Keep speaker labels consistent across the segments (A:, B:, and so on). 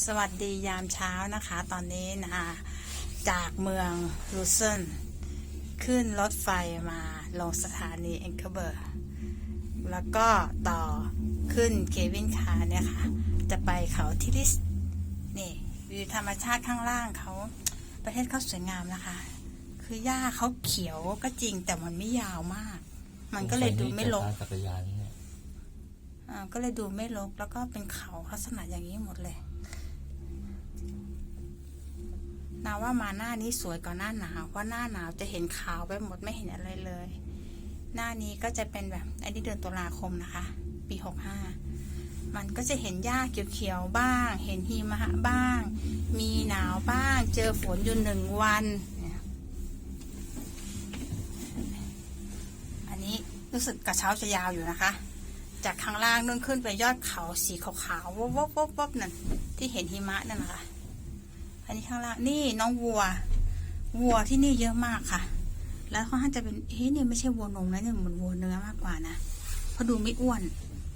A: สวัสดียามเช้านะคะ ตอนนี้นะคะจากเมืองลูเซนขึ้นรถไฟมาลงสถานีเอ็นเคเบอร์แล้วก็ต่อขึ้นเควินคาร์เนี่ยค่ะ จะไปเขาทิลิสนี่วิวธรรมชาติข้างล่างเขาประเทศเขาสวยงามนะคะ คือหญ้าเขาเขียวก็จริงแต่มันไม่ยาวมาก มันก็เลยดูไม่รก
B: จักรยานนี่เนี่ย
A: อ่าก็เลยดูไม่รกแล้วก็เป็นเขาลักษณะอย่างนี้หมดเลย นาว่ามาหน้านี้สวยกว่าหน้าหนาวเพราะหน้าหนาวจะเห็นขาวไปหมดไม่เห็นอะไรเลย หน้านี้ก็จะเป็นแบบอันนี้เดือนตุลาคมนะคะ ปีหกห้ามันก็จะเห็นหญ้าเขียวๆบ้าง เห็นหิมะบ้าง มีหนาวบ้าง เจอฝนอยู่หนึ่งวัน อันนี้รู้สึกกระเช้าจะยาวอยู่นะคะ จากข้างล่างนู่นขึ้นไปยอดเขาสีขาวๆวบวบวบวบนั่นที่เห็นหิมะนั่นนะคะ อันนี้ข้างล่างนี่น้องวัว วัวที่นี่เยอะมากค่ะ แล้วเขาท่างจะเป็นเฮ้ยเนี่ยไม่ใช่วัวนมนะเนี่ยเหมือนวัวเนื้อมากกว่านะเพราะดูไม่อ้วน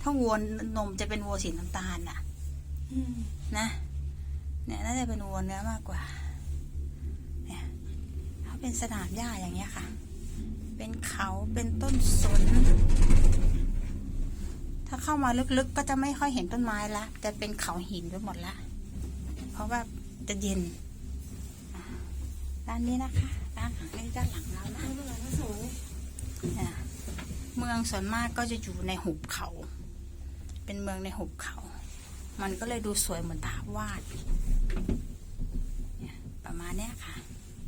A: ถ้าวัวนมจะเป็นวัวสีน้ำตาลน่ะนะเนี่ยน่าจะเป็นวัวเนื้อมากกว่า เนี่ยเขาเป็นสนามหญ้าอย่างเงี้ยค่ะ เป็นเขาเป็นต้นสน ถ้าเข้ามาลึกๆก็จะไม่ค่อยเห็นต้นไม้ละ จะเป็นเขาหินไปหมดละ เพราะว่า จะเย็นด้านนี้นะคะ ด้านหลังนี่ด้านหลังเรานะเมืองส่วนมากก็จะอยู่ในหุบเขา เป็นเมืองในหุบเขา มันก็เลยดูสวยเหมือนภาพวาดประมาณนี้ค่ะ